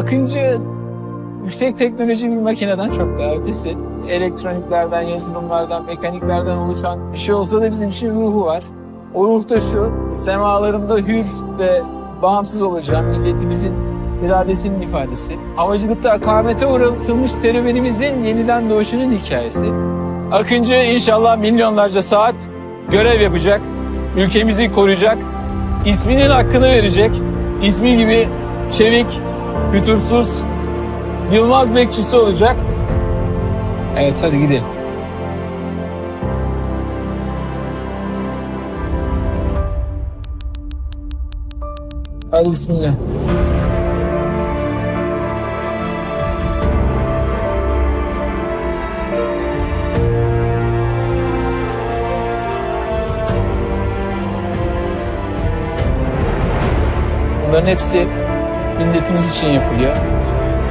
Akıncı yüksek teknoloji bir makineden çok daha ötesi. Elektroniklerden, yazılımlardan, mekaniklerden oluşan bir şey olsa da bizim için ruhu var. O ruh da şu, semalarında hür ve bağımsız olacağım milletimizin iradesinin ifadesi. Havacılıkta akamete uğratılmış serüvenimizin yeniden doğuşunun hikayesi. Akıncı inşallah milyonlarca saat görev yapacak, ülkemizi koruyacak, isminin hakkını verecek, ismi gibi çevik, fütursuz, Yılmaz bekçisi olacak. Evet hadi gidelim. Hadi bismillah. Bunların hepsi milletimiz için yapılıyor.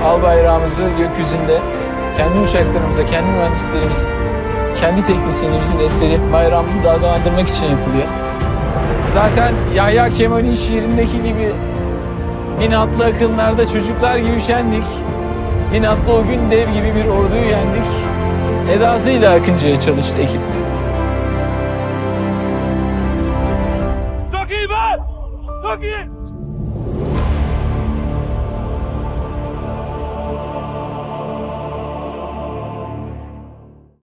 Al bayrağımızı gökyüzünde kendi uçaklarımıza, kendi mühendislerimiz, kendi teknisyenimizin eseri bayrağımızı dalgalandırmak için yapılıyor. Zaten Yahya Kemal'in şiirindeki gibi bin atlı akınlarda çocuklar gibi şendik. Bin atlı o gün dev gibi bir orduyu yendik. Edasıyla Akıncı'ya çalıştı ekip. Çok iyi be! Çok iyi!